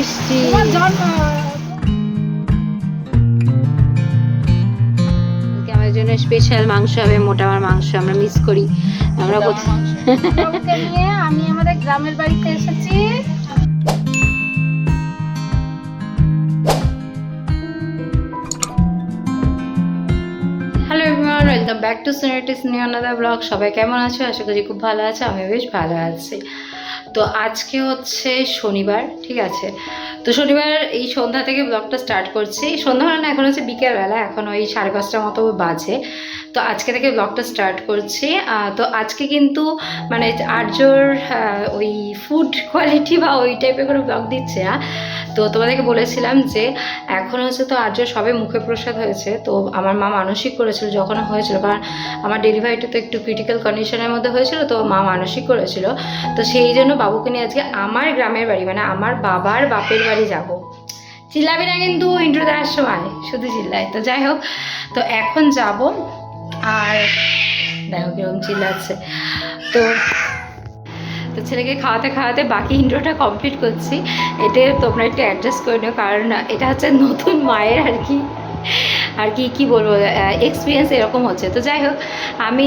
বৃষ্টি। জন্য স্পেশাল মাংস হবে মোটা আমার মাংস আমরা মিস করি। আমরা কোথায়? আমি আমাদের গ্রামের বাড়িতে এসেছি। Hello everyone welcome back to Sonaitis new another blog সবাই কেমন আছো? আশা করি খুব ভালো আছে আমি বেশ ভালো আছি। তো আজকে হচ্ছে শনিবার, ঠিক আছে? তো শনিবার এই সন্ধ্যা থেকে ব্লগটা স্টার্ট করছি। সন্ধ্যা মানে না, এখন হচ্ছে বিকেলবেলা এখন ওই সাড়ে পাঁচটার মতো বাজে। তো আজকে থেকে ব্লগটা স্টার্ট করছি। তো আজকে কিন্তু মানে আর্যর ওই ফুড কোয়ালিটি বা ওই টাইপের কোনো ব্লগ দিচ্ছে না। তো তোমাদেরকে বলেছিলাম যে এখন হচ্ছে তো আর্য সবে মুখে প্রসাদ হয়েছে, তো আমার মা মানসিক করেছিল যখন হয়েছিল, কারণ আমার ডেলিভারিটা তো একটু ক্রিটিক্যাল কন্ডিশনের মধ্যে হয়েছিল, তো মা মানসিক করেছিল। তো সেই জন্য বাবুকে নিয়ে আজকে আমার গ্রামের বাড়ি মানে আমার বাবার বাপের বাড়ি যাব। চিল্লাবি না কিন্তু ইন্ট্রো দেওয়ার সময়, শুধু চিল্লাই। তো যাই হোক, তো এখন যাব, আর দেখো কীরকম চিল্লাচ্ছে। তো তো ছেলেকে খাওয়াতে খাওয়াতে বাকি ইন্ট্রোটা কমপ্লিট করছি। এতে তোমরা একটু অ্যাডজাস্ট করে নিও, কারণ এটা হচ্ছে নতুন মায়ের আর কি আর কি কি বলব এক্সপিরিয়েন্স এরকম হচ্ছে। তো যাই হোক, আমি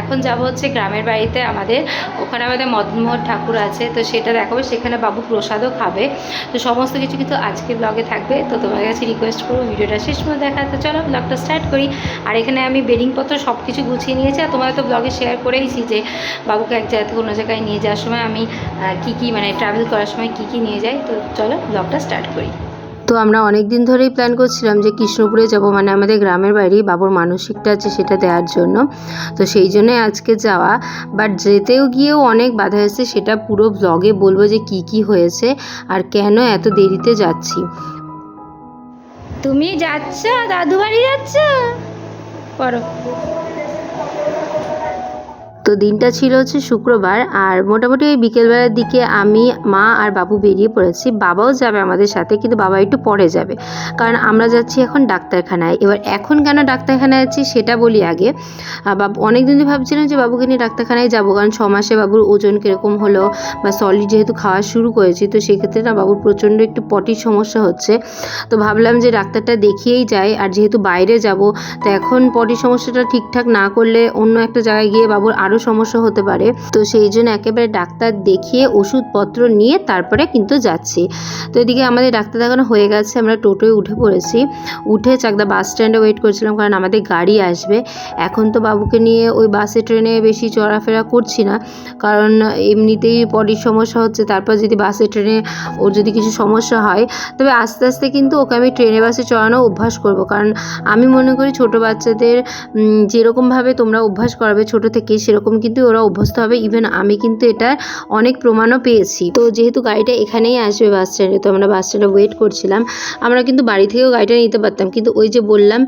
এখন যাব হচ্ছে গ্রামের বাড়িতে আমাদের, ওখানে আমাদের মদনমোহন ঠাকুর আছে, তো সেটা দেখাবো, সেখানে বাবু প্রসাদও খাবে। তো সমস্ত কিছু কিন্তু আজকে ব্লগে থাকবে, তো তোমার কাছে রিকোয়েস্ট করব ভিডিওটা শেষ মতো দেখা তো চলো ব্লগটা স্টার্ট করি। আর এখানে আমি বেডিংপত্র সব কিছু গুছিয়ে নিয়েছি, আর তোমাদের তো ব্লগে শেয়ার করেইছি যে বাবুকে এক জায়গা থেকে অন্য জায়গায় নিয়ে যাওয়ার সময় আমি কী কী মানে ট্রাভেল করার সময় কী কী নিয়ে যাই, তো চলো ব্লগটা স্টার্ট করি। তো আমরা অনেক দিন ধরেই প্ল্যান করছিলাম যে কৃষ্ণপুরে যাব মানে আমাদের গ্রামের বাড়ি, বাবুর মানসিকটা আছে সেটা দেওয়ার জন্য। তো সেই জন্যই আজকে যাওয়া। বাট যেতেও গিয়েও অনেক বাধা এসেছে সেটা পুরো ব্লগে বলব যে কি কি হয়েছে আর কেন এত দেরিতে যাচ্ছি। তুমি যাচ্ছ? দাদু বাড়ি যাচ্ছ? তো দিনটা ছিল হচ্ছে শুক্রবার, আর মোটামুটি ওই বিকেলবেলার দিকে আমি, মা আর বাবু বেরিয়ে পড়েছি। বাবাও যাবে আমাদের সাথে, কিন্তু বাবা একটু পরে যাবে। কারণ আমরা যাচ্ছি এখন ডাক্তারখানায়। এবার এখন কেন ডাক্তারখানায় যাচ্ছি সেটা বলি আগে। বাবু অনেক দিন ভাবছিলাম যে বাবুকে নিয়ে ডাক্তারখানায় যাব, কারণ ছ মাসে বাবুর ওজন কীরকম হলো বা সলিড যেহেতু খাওয়া শুরু করেছি, তো সেক্ষেত্রে না বাবুর প্রচণ্ড একটু পটির সমস্যা হচ্ছে। তো ভাবলাম যে ডাক্তারটা দেখিয়েই যাই, আর যেহেতু বাইরে যাব, তো এখন পটির সমস্যাটা ঠিকঠাক না করলে অন্য একটা জায়গায় গিয়ে বাবুর আরও সমস্যা হতে পারে। তো সেই জন্য একেবারে ডাক্তার দেখিয়ে ওষুধপত্র নিয়ে তারপরে কিন্তু যাচ্ছি। তো এদিকে আমাদের ডাক্তার দেখানো হয়ে গেছে, আমরা টোটোয় উঠে পড়েছি। উঠে চাকদা বাস স্ট্যান্ডে ওয়েট করছিলাম কারণ আমাদের গাড়ি আসবে। এখন তো বাবুকে নিয়ে ওই বাসে ট্রেনে বেশি চলাফেরা করছি না। কারণ এমনিতেই পটির সমস্যা হচ্ছে, তারপর যদি বাসে ট্রেনে ওর যদি কিছু সমস্যা হয়, তবে আস্তে আস্তে কিন্তু ওকে আমি ট্রেনে বাসে চড়ানো অভ্যাস করব। কারণ আমি মনে করি ছোট বাচ্চাদের যেরকমভাবে তোমরা অভ্যাস করাবে, ছোট থেকে সেরকম কিন্তু ওরা অভ্যস্ত হবে। ইভেন আমি কিন্তু এটার অনেক প্রমাণও পেয়েছি। তো যেহেতু গাড়িটা এখানেই আসবে বাস স্ট্যান্ডে তো আমরা বাস স্ট্যান্ডে ওয়েট করছিলাম। আমরা কিন্তু বাড়ি থেকেও গাড়িটা নিতে পারতাম। কিন্তু ওই যে বললাম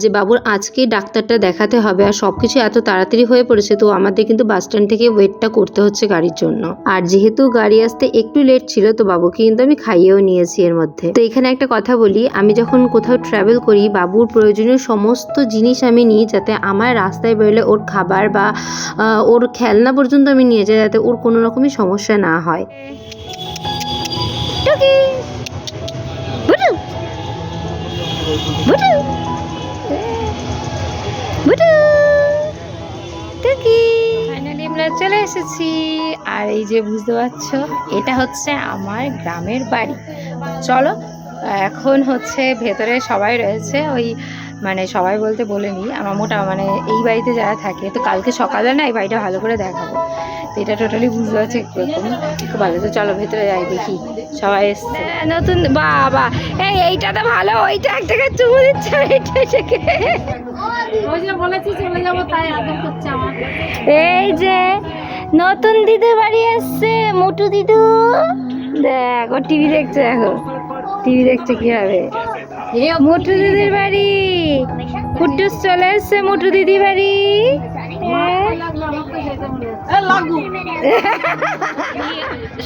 যে বাবুর আজকে ডাক্তারটা দেখাতে হবে আর সব কিছু এত তাড়াতাড়ি হয়ে পড়েছে, তো আমাদের কিন্তু বাস স্ট্যান্ড থেকে ওয়েটটা করতে হচ্ছে গাড়ির জন্য। আর যেহেতু গাড়ি আসতে একটু লেট ছিল, তো বাবুকে কিন্তু আমি খাইয়েও নিয়েছি এর মধ্যে। তো এখানে একটা কথা বলি, আমি যখন কোথাও ট্রাভেল করি, বাবুর প্রয়োজনীয় সমস্ত জিনিস আমি নিই যাতে আমার রাস্তায় বেরোলে ওর খাবার বা ওর খেলনা পর্যন্ত আমি নিয়ে যাই যাতে ওর কোনো রকমই সমস্যা না হয়। ফাইনালি আমরা চলে এসেছি। আর এই যে বুঝতে পারছ এটা হচ্ছে আমার গ্রামের বাড়ি। চলো এখন হচ্ছে ভেতরে সবাই রয়েছে ওই মানে সবাই বলতে বলেনি আমার মোটা মানে এই বাড়িতে যারা থাকে, তো কালকে সকালে না এই বাড়িটা ভালো করে দেখাবো। তো এটা টোটালি বুঝতে পারছি এরকম খুব ভালো। তো চলো ভেতরে যাই দেখি। সবাই এসছে। নতুন বাবা। এই, এইটা তো ভালো। ওইটা এক জায়গায় চুমু দিচ্ছে এইটা থেকে এই যে নতুন দিদু বাড়ি আসছে মোটু দিদু। দেখ, ও টিভি দেখছে দেখো টিভি দেখছে কীভাবে? মোটু দিদির বাড়ি কুটুস চলে এসছে মোটু দিদি বাড়ি হ্যাঁ।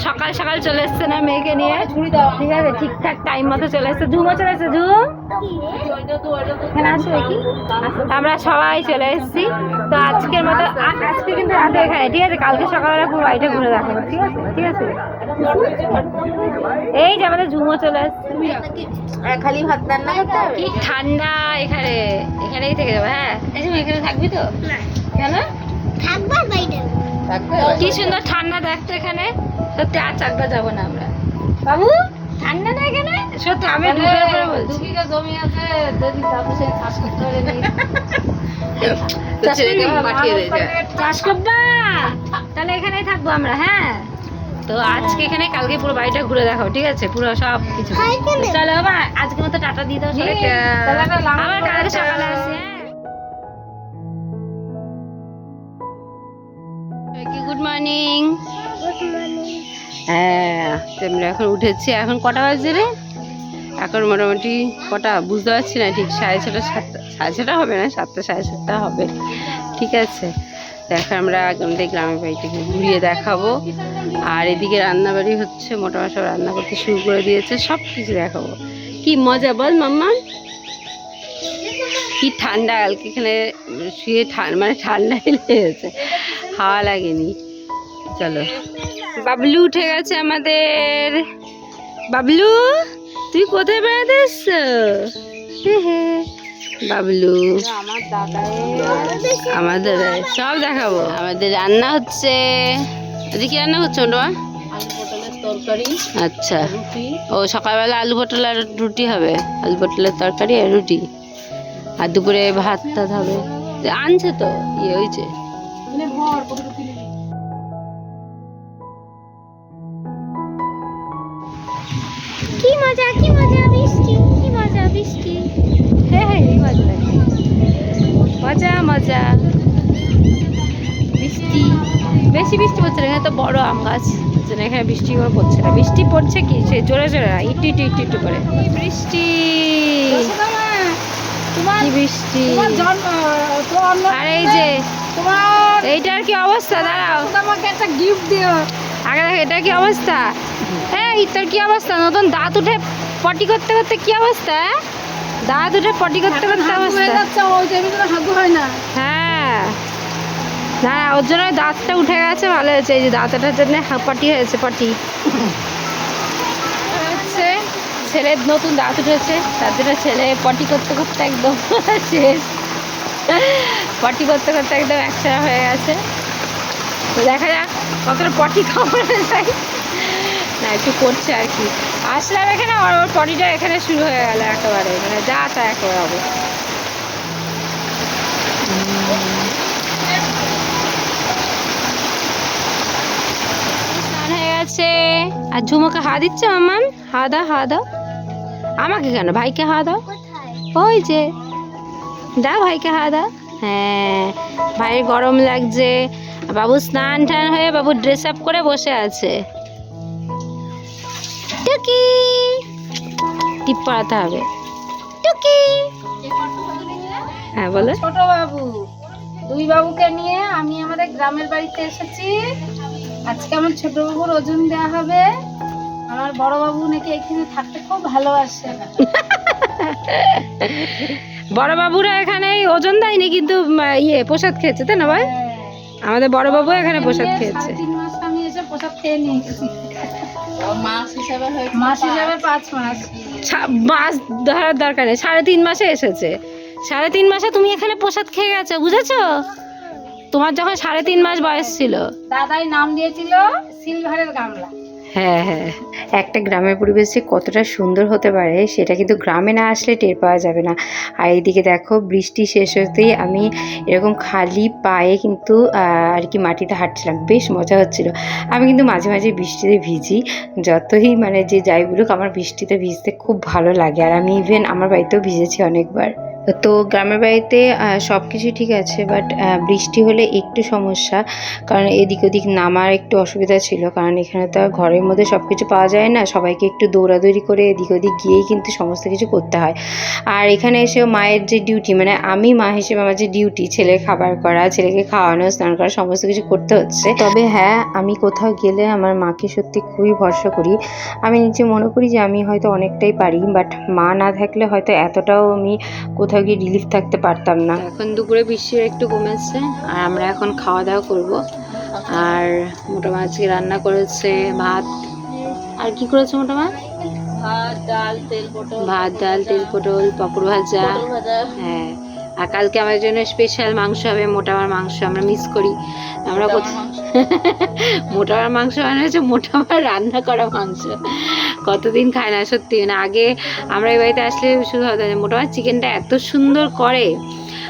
সকাল সকাল চলে এসছে না মেয়েকে নিয়ে? ঠিক আছে ঠিকঠাক টাইম মতো চলে এসছে। ঝুমও চলে এসছে ঝুম? এখানে আসো দেখি। আমরা সবাই চলে এসেছি। তো আজকের মতো আজকে কিন্তু রাতে এখানে। ঠিক আছে কালকে সকালবেলা পুরো বাড়িটা ঘুরে দেখাবো। ঠিক আছে ঠিক আছে? এই যে আমাদের ঝুমো চলে আসছে খালি ভাত রান্না করতে হবে? কি ঠান্ডা এখানে এখানেই থেকে যাব হ্যাঁ? এখানে থাকবি তো? কেন? থাকবার বাইরে থাকবে কি সুন্দর ঠান্ডা দেখতো এখানে? সত্যি আর চাকদা যাব না আমরা। বাবু? ঠান্ডা না এখানে? সত্যি আমি ঢুকে পরে বলছি। জমি আছে যদি তারপর সে চাষ করতে পারে চাষ ছেলেকে করবি? তাহলে এখানেই থাকব আমরা হ্যাঁ? তো আজকে এখানে কালকে পুরো বাড়িটা ঘুরে দেখো ঠিক আছে? পুরো সব কিছু চলো আজকে মতো টাটা দিয়ে দাও সবাইকে। লাল আবার কালকে সকালে আসি। মর্নিং হ্যাঁ আমরা এখন উঠেছি। এখন কটা বাজে রে? এখন মোটামুটি কটা? বুঝতে পারছি না ঠিক সাড়ে ছটা সাতটা সাড়ে ছটা হবে না? সাতটা সাড়ে সাতটা হবে। ঠিক আছে। এখন আমরা আমাদের গ্রামের বাড়িটাকে ঘুরিয়ে দেখাবো। আর এদিকে রান্নাবাড়ি হচ্ছে মোটামুটি সব রান্না করতে শুরু করে দিয়েছে। সব কিছু দেখাবো। কি মজা বল মাম্মা। কি ঠান্ডা কালকে এখানে শুয়ে ঠান্ডা মানে ঠান্ডা লেগেছে। হাওয়া লাগেনি। চলো। বাবলু উঠে গেছে আমাদের। বাবলু তুই কোথায় বেড়াতে এসছো? হে হে, বাবলু। আমাদের সব দেখাবো। আমাদের রান্না হচ্ছে। আজকে রান্না ওটা আলু তরকারি আচ্ছা। ও সকালবেলা আলু পটল আর রুটি হবে। আলু পটলের তরকারি আর রুটি। আর দুপুরে ভাত টাত হবে। আনছে তো ইয়ে হয়েছে। কি মজা কি মজা বৃষ্টি কি মজা বৃষ্টি হ্যাঁ হ্যাঁ এই মজা। মজা মজা। বৃষ্টি বেশি বৃষ্টি পড়ছে না এখানে তো বড় আম গাছ। জন্য এখানে বৃষ্টি করে পড়ছে না। বৃষ্টি পড়ছে কি? সে জোরে জোরে না ইটু ইটু ইটু ইটু করে। বৃষ্টি বৃষ্টি তোমার জন্ম তোমার আর এই যে তোমার এইটার কি অবস্থা? দাঁড়াও। আমাকে একটা গিফট দিও। আগে দেখো এটা কি অবস্থা? হ্যাঁ তোর কি অবস্থা? নতুন দাঁত উঠে পটি করতে করতে কি অবস্থা? দাঁত উঠে পটি করতে করতে অবস্থা। হয়ে হাগু হয় না। হ্যাঁ। না ওর জন্য দাঁতটা উঠে গেছে ভালো হয়েছে এই যে দাঁতটার জন্য পটি হয়েছে পটি। হচ্ছে ছেলের নতুন দাঁত উঠেছে তার জন্য ছেলে পটি করতে করতে একদম শেষ। পটি করতে করতে একদম একসাথে হয়ে গেছে। তো দেখা যাক কতটা পটি খাওয়ানো যায় না, একটু করছে আর কি। আসলাম এখানে ওর পটিটা এখানে শুরু হয়ে গেল একেবারে। মানে যা তা একেবারে হবে। গেছে। আর ঝুমুকে হা দিচ্ছে মাম্মাম? হা দাও হা দাও। আমাকে কেন? ভাইকে হা দাও। ওই যে। দাও ভাইকে হা দাও। হ্যাঁ ভাইয়ের গরম লাগছে। বাবু স্নান টান হয়ে বাবু ড্রেস আপ করে বসে আছে। টুকি। টিপ পড়াতে হবে। টুকি। হ্যাঁ বলো। ছোট বাবু দুই বাবুকে নিয়ে আমি আমাদের গ্রামের বাড়িতে এসেছি। আজকে আমার ছোট বাবুর ওজন দেওয়া হবে। আমার বড় বাবু নাকি এখানে থাকতে খুব ভালোবাসে। বড় বাবুরা এখানে ওজন দেয়নি কিন্তু ইয়ে প্রসাদ খেয়েছে তাই না ভাই? আমাদের বড় বাবু এখানে প্রসাদ খেয়েছে। তিন মাস আমি এসে প্রসাদ খেয়ে নিয়ে গেছি মাস হিসাবে পাঁচ। মাস মাস ধরার দরকার নেই। সাড়ে তিন মাসে এসেছে। সাড়ে তিন মাসে তুমি এখানে প্রসাদ খেয়ে গেছো বুঝেছ? তোমার যখন সাড়ে তিন মাস বয়স ছিল। দাদাই নাম দিয়েছিল সিলভারের গামলা। হ্যাঁ হ্যাঁ। একটা গ্রামের পরিবেশ যে কতটা সুন্দর হতে পারে, সেটা কিন্তু গ্রামে না আসলে টের পাওয়া যাবে না। আর এইদিকে দেখো, বৃষ্টি শেষ হতেই আমি এরকম খালি পায়ে কিন্তু আর কি মাটিতে হাঁটছিলাম। বেশ মজা হচ্ছিল। আমি কিন্তু মাঝে মাঝে বৃষ্টিতে ভিজি। যতই মানে যে যাই বলুক, আমার বৃষ্টিতে ভিজতে খুব ভালো লাগে। আর আমি ইভেন আমার বাড়িতেও ভিজেছি অনেকবার। তো গ্রামের বাড়িতে সব কিছু ঠিক আছে বাট বৃষ্টি হলে একটু সমস্যা, কারণ এদিক ওদিক নামার একটু অসুবিধা ছিল, কারণ এখানে তো আর ঘরের মধ্যে সব কিছু পাওয়া যায় না, সবাইকে একটু দৌড়াদৌড়ি করে এদিক ওদিক গিয়েই কিন্তু সমস্ত কিছু করতে হয়। আর এখানে এসেও মায়ের যে ডিউটি মানে আমি মা হিসেবে আমার যে ডিউটি ছেলে খাবার করা, ছেলেকে খাওয়ানো, স্নান করা, সমস্ত কিছু করতে হচ্ছে। তবে হ্যাঁ আমি কোথাও গেলে আমার মাকে সত্যি খুবই ভরসা করি। আমি নিজে মনে করি যে আমি হয়তো অনেকটাই পারি বাট মা না থাকলে হয়তো এতটাও আমি কোথাও গিয়ে রিলিফ থাকতে পারতাম না। এখন দুপুরে বৃষ্টি একটু কমেছে আর আমরা এখন খাওয়া দাওয়া করব। আর মোটা মাছকে রান্না করেছে ভাত। আর কি করেছে মোটা মাছ ভাত ডাল তেল পটল। ভাত ডাল তেল পটল পাপড় ভাজা। হ্যাঁ আর কালকে আমার জন্য স্পেশাল মাংস হবে মোটামার মাংস আমরা মিস করি। আমরা কোথাও মাংস। মোটা আমার মাংস মানে হচ্ছে মোটামার রান্না করা মাংস। কতদিন খায় না, সত্যি। মানে আগে আমরা এই বাড়িতে আসলে শুধু যে চিকেনটা এত সুন্দর করে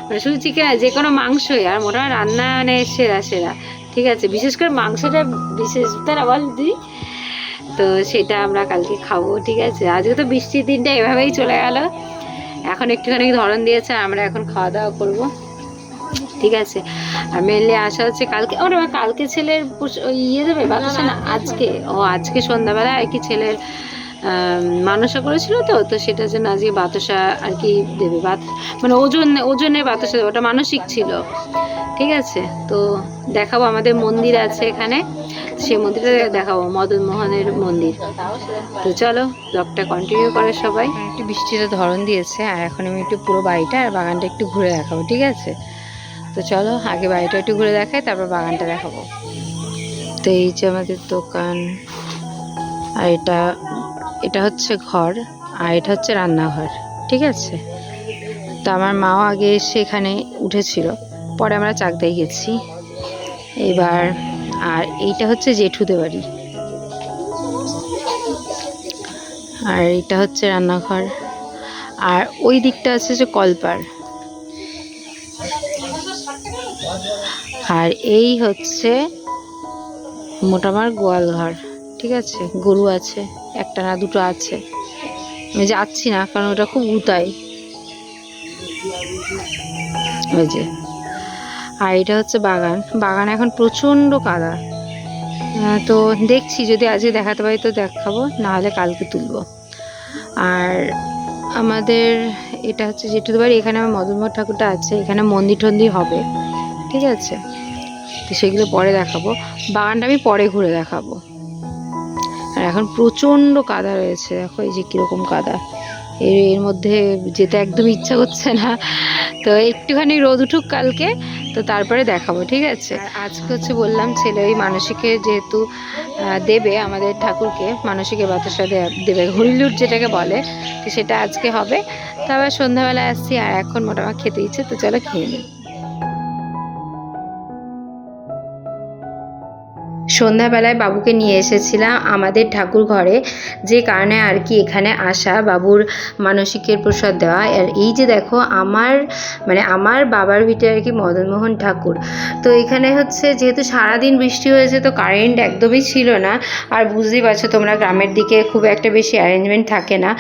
মানে শুধু চিকেন যে কোনো মাংসই, আর মোটামুটি রান্না মানে সেরা সেরা। ঠিক আছে? বিশেষ করে মাংসটা বিশেষ তারা বল দিদি? তো সেটা আমরা কালকে খাব, ঠিক আছে? আজকে তো বৃষ্টির দিনটা এভাবেই চলে গেল। এখন একটুখানি ধরন দিয়েছে, আমরা এখন খাওয়া দাওয়া করব। ঠিক আছে। আর মেনলি আশা হচ্ছে কালকে ওর কালকে ছেলের ইয়ে দেবে বাতাসা না? আজকে? ও আজকে সন্ধ্যাবেলা আর কি ছেলের মানসা করেছিল তো তো সেটার জন্য আজকে বাতাসা আর কি দেবে বাত মানে ওজন ওজনের বাতাসা দেবে ওটা মানসিক ছিল। ঠিক আছে? তো দেখাবো আমাদের মন্দির আছে এখানে। সে মন্দিরটা দেখাবো মদন মোহনের মন্দির। তো চলো ব্লগটা কন্টিনিউ করে সবাই। একটু বৃষ্টিটা ধরন দিয়েছে আর এখন আমি একটু পুরো বাড়িটা আর বাগানটা একটু ঘুরে দেখাবো ঠিক আছে? তো চলো, আগে বাড়িটা একটু ঘুরে দেখাই, তারপর বাগানটা দেখাবো। তো এই যে আমাদের দোকান, আর এটা এটা হচ্ছে ঘর, আর এটা হচ্ছে রান্নাঘর, ঠিক আছে? তো আমার মাও আগে এসে এখানে উঠেছিল, পরে আমরা চাকদাই গেছি। এবার, আর এইটা হচ্ছে জেঠুদের বাড়ি। আর এটা হচ্ছে রান্নাঘর। আর ওই দিকটা আছে যে কলপার। আর এই হচ্ছে মোটামার গোয়াল ঘর, ঠিক আছে? গরু আছে, একটা না, দুটো আছে। আমি যাচ্ছি না, কারণ ওটা খুব উতাই। ওই যে। আর এটা হচ্ছে বাগান। বাগান এখন প্রচণ্ড কাদা। তো দেখছি, যদি আজকে দেখাতে পারি তো দেখাবো না হলে কালকে তুলবো। আর আমাদের, এটা হচ্ছে জেঠুদের বাড়ি, এখানে আমার মদনমোহন ঠাকুরটা আছে, এখানে মন্দির টন্দির হবে। ঠিক আছে? তো সেগুলো পরে দেখাবো। বাগানটা আমি পরে ঘুরে দেখাবো। আর এখন প্রচণ্ড কাদা রয়েছে। দেখো এই যে কীরকম কাদা। এর এর মধ্যে যেতে একদম ইচ্ছা করছে না। তো একটুখানি রোদ উঠুক কালকে, তো তারপরে দেখাবো, ঠিক আছে? আজকে হচ্ছে বললাম, ছেলে ওই মানসিকে যেহেতু দেবে আমাদের ঠাকুরকে, মানসিকে বাতাসা দেবে। হরিলুট যেটাকে বলে, তো সেটা আজকে হবে। তো আবার সন্ধ্যাবেলা আসছি, আর এখন মোটামুটি খেতে ইচ্ছে, তো চলো খেয়ে নিই। সন্ধ্যাবেলায় বাবুকে নিয়ে এসেছিলাম আমাদের ঠাকুর ঘরে। যে কারণে আর কি এখানে আসা, বাবুর মানসিকের প্রসাদ দেওয়া। আর এই যে দেখো, আমার মানে আমার বাবার ভিটে আর কি মদনমোহন ঠাকুর। তো এখানে হচ্ছে, যেহেতু সারাদিন বৃষ্টি হয়েছে, তো কারেন্ট একদমই ছিল না। আর বুঝতেই পারছ, তোমরা গ্রামের দিকে খুব একটা বেশি অ্যারেঞ্জমেন্ট থাকে না।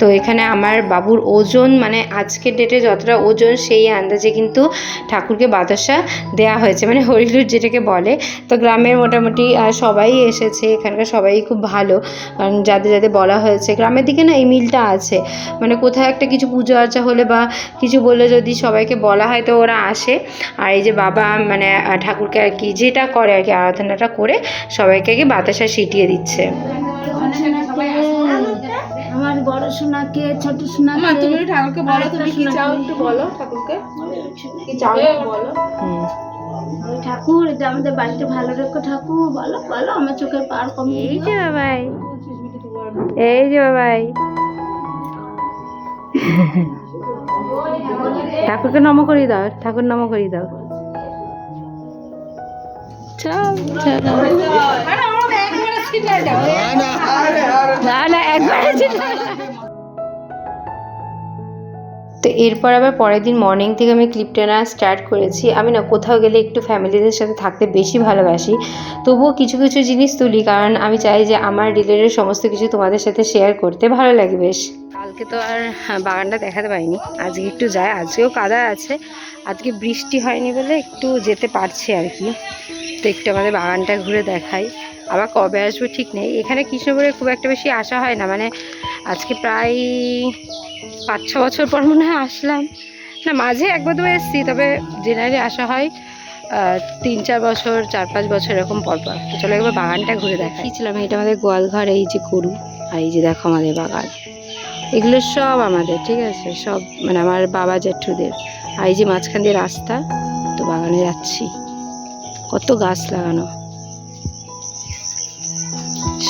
তো এখানে আমার বাবুর ওজন মানে আজকের ডেটে যতটা ওজন, সেই আন্দাজে কিন্তু ঠাকুরকে বাতাসা দেয়া হয়েছে। মানে হরিলুট যেটাকে বলে। তো গ্রামের মোটামুটি আহ, সবাই এসেছে এখানকার সবাই খুব ভালো। কারণ যাদের যাদের বলা হয়েছে গ্রামের দিকে না এই মিলটা আছে। মানে কোথাও একটা কিছু পুজো আর্চা হলে বা কিছু বলে যদি সবাইকে বলা হয় তো ওরা আসে। আর এই যে বাবা মানে ঠাকুরকে আর কি যেটা করে আর কি আরাধনাটা করে সবাইকে আর কি বাতাসা ছিটিয়ে দিচ্ছে। আমার বড় সোনাকে ছোট সোনাকে তুমি ঠাকুরকে বলো তুমি কি চাও একটু বলো ঠাকুরকে। কি চাও? বলো। হুম। ঠাকুর এটা আমাদের বাড়িতে ভালো রেখো ঠাকুর বলো বলো আমার চোখের পার কমিয়ে এই যে বাবাই। এই যে বাবাই। ঠাকুরকে নম করি দাও ঠাকুর নম করি দাও। চল চল। না না একবার। তো এরপর আবার পরের দিন মর্নিং থেকে আমি ক্লিপটা না স্টার্ট করেছি। আমি না কোথাও গেলে একটু ফ্যামিলিদের সাথে থাকতে বেশি ভালোবাসি। তবুও কিছু কিছু জিনিস তুলি কারণ আমি চাই যে আমার রিলেটেড সমস্ত কিছু তোমাদের সাথে শেয়ার করতে ভালো লাগে বেশ। কালকে তো আর বাগানটা দেখাতে পারিনি। আজকে একটু যায়। আজকেও কাদা আছে। আজকে বৃষ্টি হয়নি বলে একটু যেতে পারছি আর কি। তো একটু আমাদের বাগানটা ঘুরে দেখাই। আবার কবে আসব ঠিক নেই। এখানে কৃষ্ণপুরে খুব একটা বেশি আসা হয় না। মানে আজকে প্রায় পাঁচ ছ বছর পর মনে হয় আসলাম। না, মাঝে একবার দুবার এসেছি, তবে জেনারেলি আসা হয় তিন চার বছর চার পাঁচ বছর এরকম পর পর। তো চলো একবার বাগানটা ঘুরে দেখাইছিলাম এটা আমাদের গোয়ালঘর এই যে গরু, আর এই যে দেখো আমাদের বাগান। এগুলো সব আমাদের, ঠিক আছে? সব মানে আমার বাবা জেঠুদের। আর এই যে মাঝখান দিয়ে রাস্তা, তো বাগানে যাচ্ছি। কত গাছ লাগানো।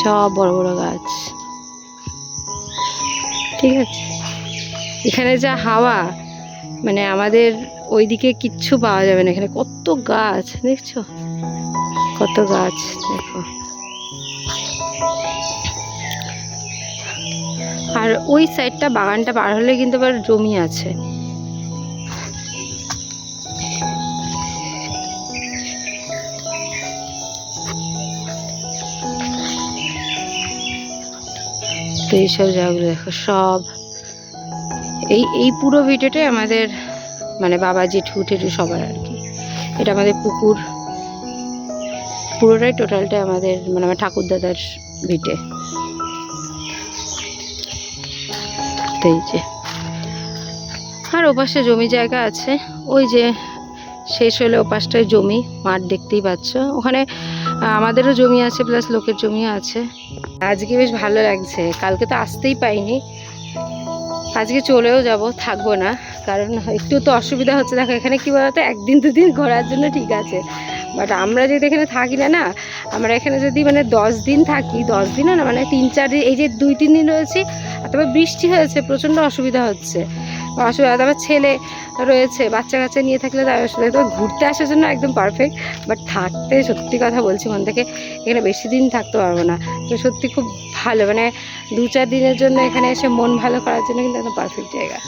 সব বড় বড় গাছ। ঠিক আছে? এখানে যা হাওয়া মানে আমাদের ওইদিকে কিচ্ছু পাওয়া যাবে না। এখানে কত গাছ, দেখছ? কত গাছ, দেখো। আর ওই সাইডটা বাগানটা পার হলে কিন্তু আবার জমি আছে। এইসব জায়গাগুলো দেখো, সব এই এই পুরো ভিডিওটাই আমাদের মানে বাবা জেঠু টেঠু সবার আর কি। এটা আমাদের পুকুর। পুরোটাই টোটালটা আমাদের মানে আমার ঠাকুরদাদার ভিটে। এই যে। আর ওপাশে জমি জায়গা আছে। ওই যে শেষ হলে ওপাশটায় জমি, মাঠ দেখতেই পাচ্ছ। ওখানে আমাদেরও জমি আছে প্লাস লোকের জমি আছে। আজকে বেশ ভালো লাগছে। কালকে তো আসতেই পাইনি। আজকে চলেও যাব, থাকব না। কারণ একটু তো অসুবিধা হচ্ছে। দেখো, এখানে কী বলতো? একদিন দুদিন ঘোরার জন্য ঠিক আছে। বাট আমরা যদি এখানে থাকি না না? আমরা এখানে যদি মানে দশ দিন থাকি, দশ দিনও না মানে তিন, চার দিন, এই যে দুই, তিন দিন রয়েছি তবে বৃষ্টি হয়েছে, প্রচণ্ড অসুবিধা হচ্ছে। অসুবিধা তারপর ছেলে রয়েছে, বাচ্চা কাচ্চা নিয়ে থাকলে তার অসুবিধা তো ঘুরতে আসার জন্য একদম পারফেক্ট বাট থাকতে সত্যি কথা বলছি মন থেকে, এখানে বেশি দিন থাকতে পারব না। তো সত্যি খুব ভালো মানে দু চার দিনের জন্য এখানে এসে মন ভালো করার জন্য কিন্তু একদম পারফেক্ট জায়গা।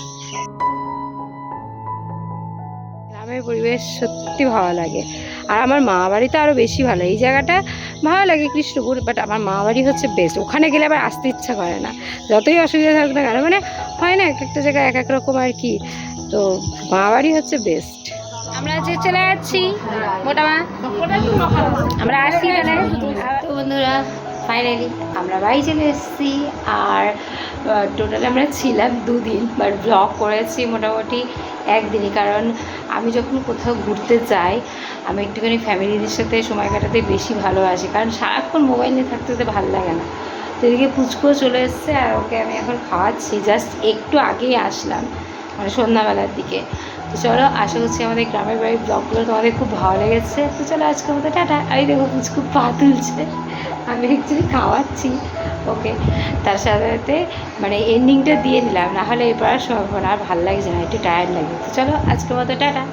গ্রামের পরিবেশ সত্যি ভালো লাগে। আর আমার মা বাড়িতে আরও বেশি ভালো। এই জায়গাটা ভালো লাগে কৃষ্ণপুর বাট আমার মা বাড়ি হচ্ছে বেস্ট ওখানে গেলে আবার আসতে ইচ্ছা করে না। যতই অসুবিধা থাকুক না কেন মানে হয় না এক একটা জায়গায় এক এক রকম আর কি। তো মা বাড়ি হচ্ছে বেস্ট আমরা যে চলে যাচ্ছি আমরা আসি তাহলে। তো বন্ধুরা ফাইনালি আমরা বাড়ি চলে এসেছি। আর টোটাল আমরা ছিলাম দুদিন বাট ব্লগ করেছি মোটামুটি। একদিনই, কারণ আমি যখন কোথাও ঘুরতে যাই, আমি একটুখানি ফ্যামিলিদের সাথে সময় কাটাতে বেশি ভালোবাসি, কারণ সারাক্ষণ মোবাইল নিয়ে থাকতে তো ভালো লাগে না। তো এদিকে পুচকো চলে এসছে আর ওকে আমি এখন খাওয়াচ্ছি জাস্ট একটু আগেই আসলাম মানে সন্ধ্যাবেলার দিকে। তো চলো, আশা করছি আমাদের গ্রামের বাড়ির ব্লগগুলো তোমাদের খুব ভালো লেগেছে। তো চলো আজকের মতো, টাটা। আমি দেখো পুচকু পা তুলছে। আমি অ্যাকচুয়ালি খাওয়াচ্ছি। ওকে তার সাথে মানে এন্ডিংটা দিয়ে নিলাম নাহলে এরপর আর সম্ভব না আর ভালো লাগছে না একটু টায়ার্ড লাগে। তো চলো, আজকের মতো টাটা।